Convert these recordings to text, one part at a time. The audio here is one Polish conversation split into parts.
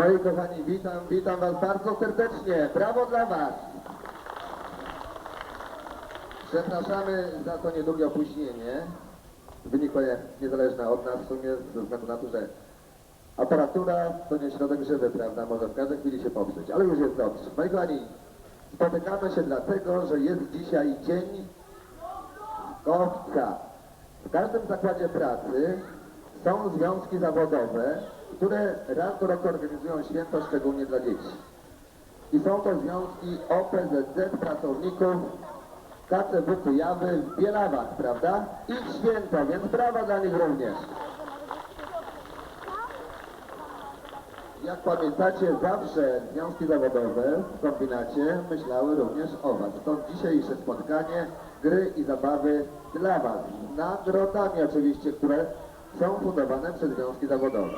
Moi kochani, witam, witam Was bardzo serdecznie. Brawo dla Was. Przepraszamy za to niedługie opóźnienie. Wynikłe niezależne od nas w sumie ze względu na to, że aparatura to nie środek żywy, prawda? Może w każdej chwili się popsuć, ale już jest dobrze. Moi kochani, spotykamy się dlatego, że jest dzisiaj dzień Kowca. W każdym zakładzie pracy są związki zawodowe, które raz do roku organizują święto szczególnie dla dzieci. I są to związki OPZZ pracowników KCW Kujawy w Bielawach, prawda? Ich święto, więc brawa dla nich również. Jak pamiętacie, zawsze związki zawodowe w kombinacie myślały również o Was. Stąd dzisiejsze spotkanie, gry i zabawy dla Was. Z nagrodami oczywiście, które są fundowane przez związki zawodowe.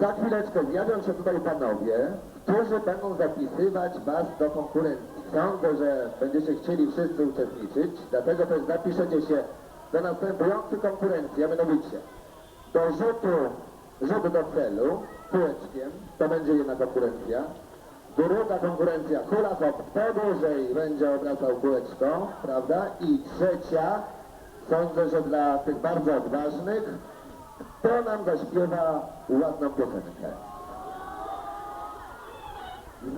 Za chwileczkę zjawią się tutaj panowie, którzy będą zapisywać Was do konkurencji. Sądzę, że będziecie chcieli wszyscy uczestniczyć, dlatego też zapiszecie się do następującej konkurencji, a mianowicie do rzutu, rzut do celu, kółeczkiem, to będzie jedna konkurencja. Druga konkurencja, hula hop, kto dłużej będzie obracał kółeczko, prawda? I trzecia, sądzę, że dla tych bardzo odważnych, kto nam zaśpiewa ładną piosenkę.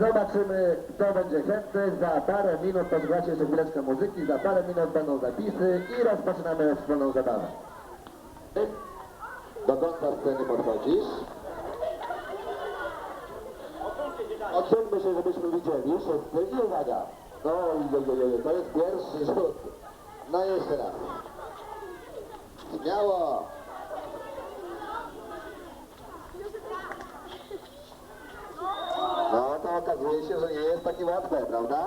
Zobaczymy, kto będzie chętny. Za parę minut, posłuchajcie jeszcze chwileczkę muzyki, za parę minut będą zapisy i rozpoczynamy wspólną zabawę. Do końca sceny podchodzisz. Odsuńmy się, żebyśmy widzieli wszyscy i uwaga. No to jest pierwszy rzut. No jeszcze raz. Śmiało. No to okazuje się, że nie jest takie łatwe, prawda?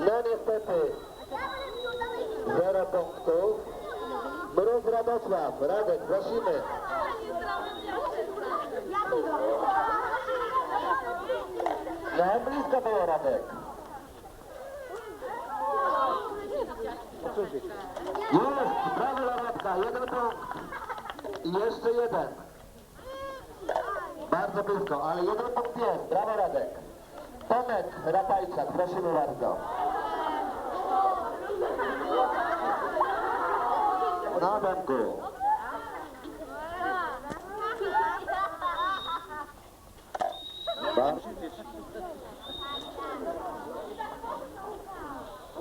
No niestety, zero punktów. Mróz Radosław, Radek, prosimy. No blisko było Radek. Jest, brawo dla Radka, jeden punkt. I jeszcze jeden. Bardzo blisko, ale jeden punkt jest. Brawo Radek. Tomek Rapajczak, prosimy bardzo. Na Tomku. Ba-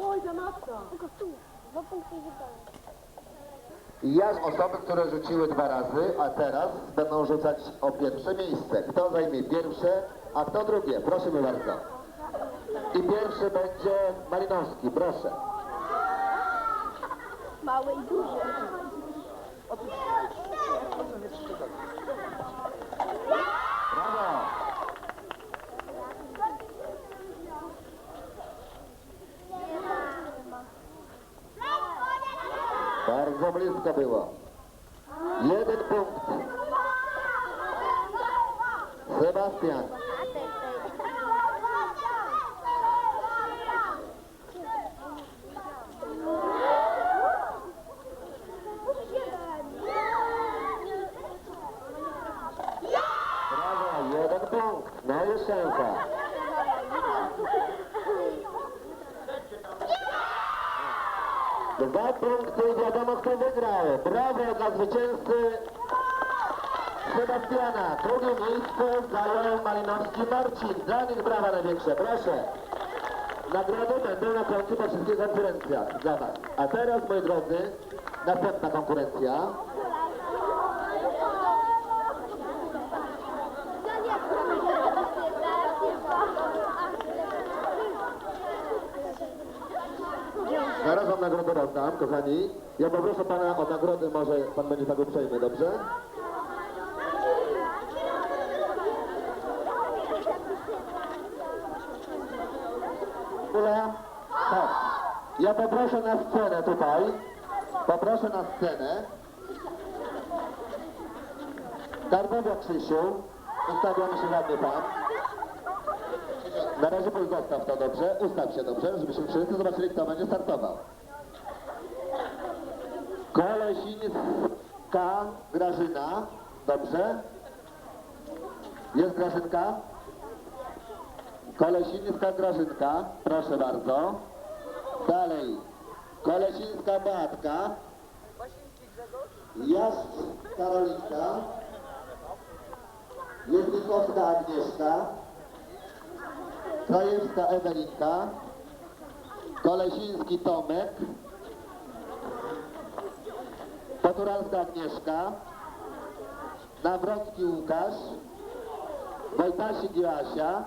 Oj, za mocno. Tylko tu. Dwa punkty wygrałem. Ja osoby, które rzuciły dwa razy, a teraz będą rzucać o pierwsze miejsce. Kto zajmie pierwsze, a kto drugie? Prosimy bardzo. I pierwszy będzie Malinowski, proszę. Małe i duże. Brawo! Bardzo blisko było. Jeden punkt. Sebastian. Brawo, jeden punkt. No i Dwa punkty i wiadomo kto wygrał. Brawo dla zwycięzcy Sebastiana. Drugie miejsce zajął Malinowski Marcin. Dla nich brawa największe, proszę. Nagrody będą na końcu po wszystkich konkurencjach Was. A teraz, moi drodzy, następna konkurencja. Wam nagrodę rozdam, kochani. Ja poproszę pana o nagrodę, może pan będzie tak uprzejmy, dobrze? Ula, tak. Ja poproszę na scenę tutaj. Poproszę na scenę. Darmowo Krzysiu. Ustawiamy się ładnie pan. Na razie pozostaw to dobrze, ustaw się dobrze, żebyśmy wszyscy zobaczyli, kto będzie startował. Kolesińska Grażyna, dobrze? Jest Grażynka? Kolesińska Grażynka, proszę bardzo. Dalej. Kolesińska Beatka. Jazd Karolinka. Jednikowska Agnieszka. Krajewska Ewelinka. Kolesiński Tomek. Poturalska Agnieszka. Nawrocki Łukasz. Wojtasik Joasia.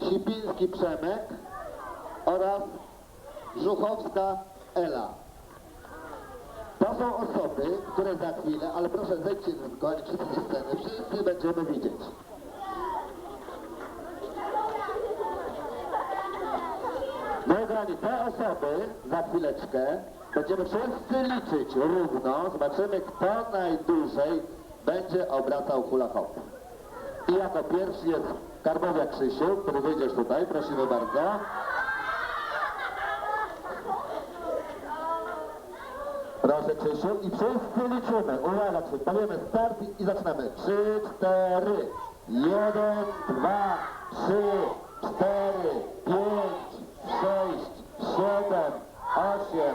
Sipiński Przemek oraz Żuchowska Ela. To są osoby, które za chwilę, ale proszę zejdźcie kochani wszyscy ze sceny, wszyscy będziemy widzieć. Moi kochani, te osoby za chwileczkę będziemy wszyscy liczyć równo, zobaczymy kto najdłużej będzie obracał hulahop. I jako pierwszy jest Karbowiak Krzysiu, który wyjdziesz tutaj, prosimy bardzo. Proszę Krzysiu i wszyscy liczymy. Uwaga, Krzysiu, powiemy start i- i zaczynamy. Trzy, cztery. Jeden, dwa, trzy, cztery, pięć, sześć, siedem, osiem,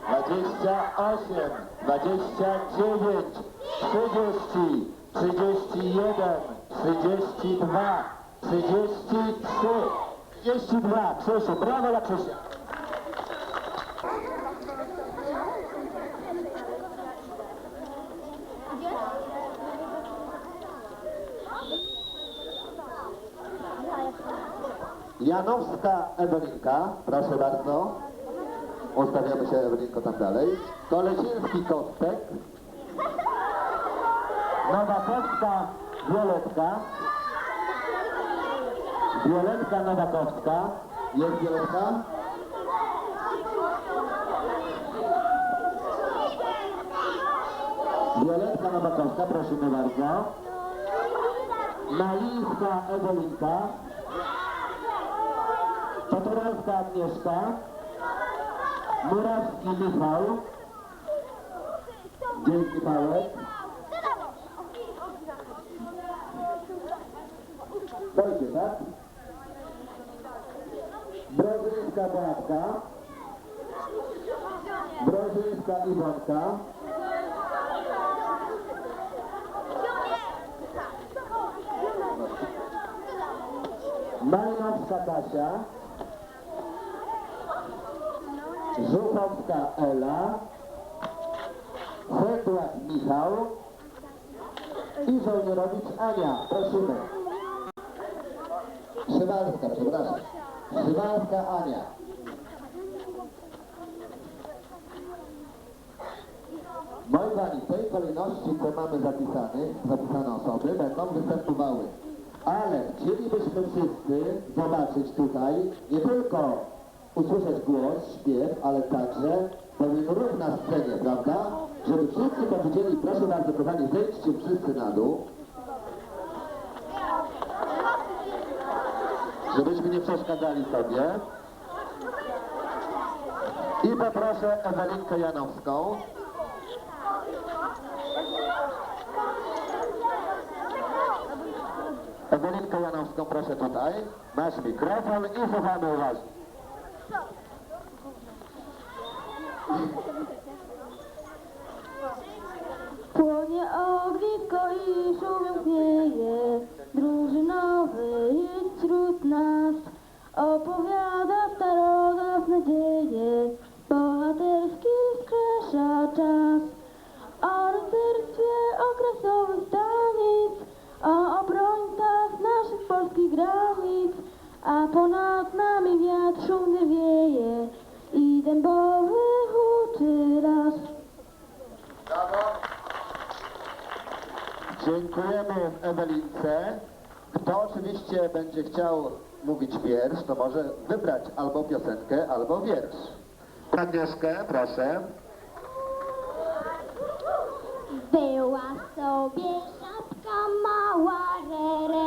cztery, dwadzieścia pięć, dwadzieścia sześć, dwadzieścia siedem, dwadzieścia osiem, dwadzieścia dziewięć, trzydzieści, trzydzieści jeden, trzydzieści dwa, trzydzieści trzy, trzydzieści dwa. Krzysiu, brawo dla Krzysia. Janowska Ewelinka, proszę bardzo. Ustawiamy się Ewelinko tam dalej. Kolesiński Kostek. Nowakowska Violetka. Violetka Nowakowska. Jest Violetka? Violetka Nowakowska, prosimy bardzo. Malińska Ewelinka. Poturalska Agnieszka. Murawski Michał. Dzięki Pałek. Dojdzie, tak? Brożyńska Beatka. Brożyńska Iwonka. Majnowska Kasia. Żuchowska Ela. Hedłak Michał. I Żołnierowicz Ania. Prosimy. Szywalska, przepraszam. Szywalska Ania. Moi pani, w tej kolejności, co mamy zapisane, zapisane osoby, będą występowały. Ale chcielibyśmy wszyscy zobaczyć tutaj nie tylko usłyszeć głos, śpiew, ale także pewien ruch na scenie, prawda? Żeby wszyscy powiedzieli, proszę bardzo kochani, zejdźcie wszyscy na dół. Żebyśmy nie przeszkadzali sobie. I poproszę Ewelinkę Janowską. Ewelinkę Janowską proszę tutaj. Masz mikrofon i słuchamy uważnie. Płonie ognisko i szumią chwieje, drużynowy jest wśród nas. Opowiada starogas nadzieję, bohaterski skresza czas. O rycerstwie okresowych stanic, o obrońcach naszych polskich granic, a ponad nami wiatr szumny wieje i dębowy huczy las. Dziękujemy Ewelince. Kto oczywiście będzie chciał mówić wiersz, to może wybrać albo piosenkę, albo wiersz. Agnieszkę, proszę. Była sobie żabka mała, rere kum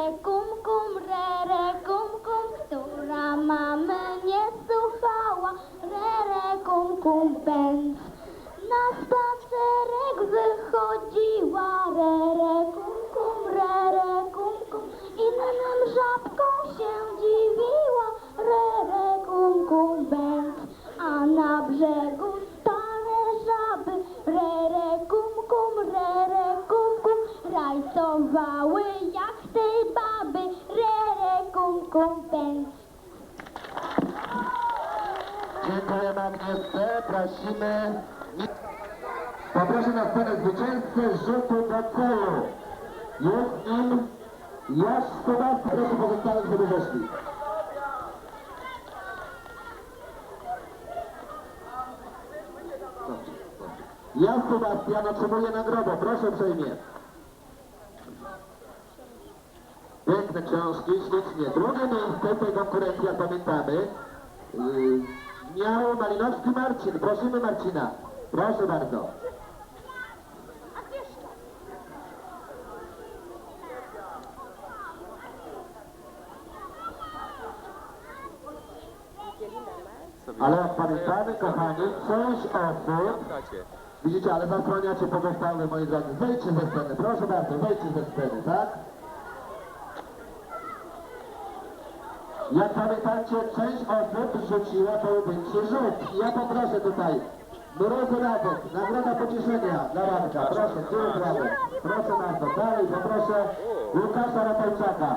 kum, rajcowały jak tej baby, rere kum kum pędz. Dziękujemy Agnieszce, prosimy. Poproszę na scenę zwycięzcę rzutu do celu. Jest nim Jaś Skubawski. Proszę pozostałych, żeby weszli. Jan Sebastian otrzymuje nagrodę, proszę uprzejmie. Piękne książki, ślicznie. Drugie miejsce tej konkurencji, jak pamiętamy, yy, miał Malinowski Marcin. Prosimy Marcina. Proszę bardzo. Ale jak pamiętamy, kochani, część osób Widzicie, ale zasłaniacie pozostałe, moi drodzy. Wejdźcie ze sceny, proszę bardzo, wejdźcie ze sceny, tak? Jak pamiętacie, część osób rzuciła pojedynczy rzut. Ja poproszę tutaj, Mrozy Radek, nagroda pocieszenia dla Radka. Proszę, jest Radek? Proszę bardzo, dalej poproszę Łukasza Ratajczaka.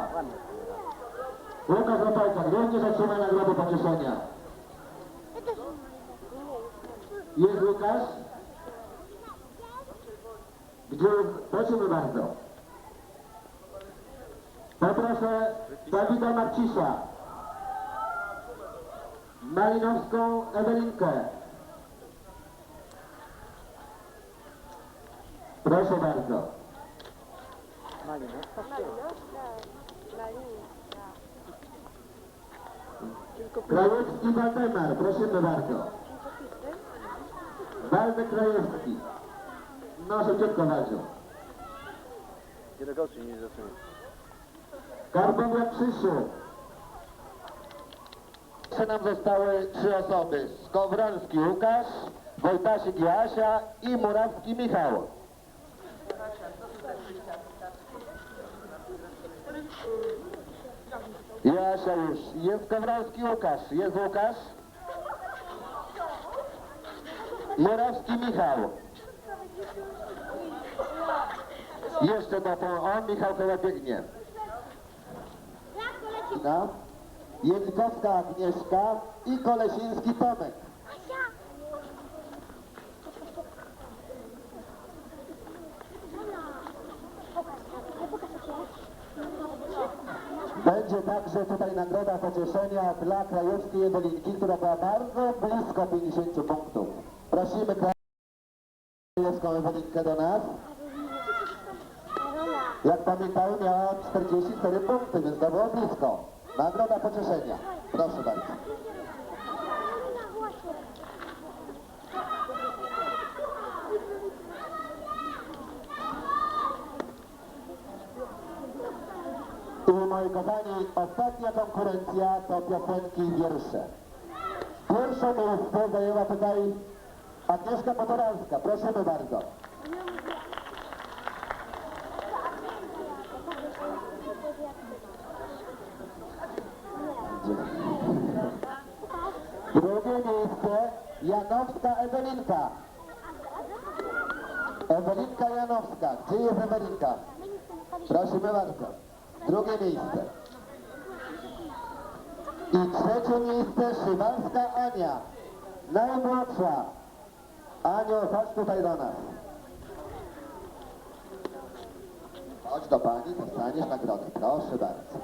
Łukasz Ratajczak również otrzyma nagrodę pocieszenia. Jest Łukasz? Gdzie jest? Prosimy bardzo. Poproszę Dawida Marcisza. Malinowską Ewelinkę. Proszę bardzo. Krajewski Waldemar, prosimy bardzo. Waldek Krajewski. No, szybciutko Wadziu. Nie negocjuj, nie zaczynuj. Karbowiak Krzysiu. Jeszcze nam zostały trzy osoby. Skowroński Łukasz, Wojtasik Joasia i Murawski Michał. Joasia już. Jest Skowroński Łukasz. Jest Łukasz. Murawski Michał. Jeszcze na to on, Michał chyba biegnie. Agnieszka, Jelikowska Agnieszka i Kolesiński Tomek. Będzie także tutaj nagroda pocieszenia dla krajowskiej Ewelinki, która była bardzo blisko 50 punktów. Prosimy krajowską Ewelinkę do nas. Jak pamiętają, miała 44 punkty, więc to było blisko. Nagroda pocieszenia. Proszę bardzo. I moi kochani, ostatnia konkurencja to piosenki i wiersze. Pierwsze miejsce zajęła tutaj Agnieszka Potoralska. Prosimy bardzo. Drugie miejsce Janowska Ewelinka. Ewelinka Janowska. Gdzie jest Ewelinka? Prosimy bardzo. Drugie miejsce. I trzecie miejsce Szymanska Ania. Najmłodsza. Aniu, chodź tutaj do nas. Chodź do pani, dostaniesz nagrodę. Proszę bardzo.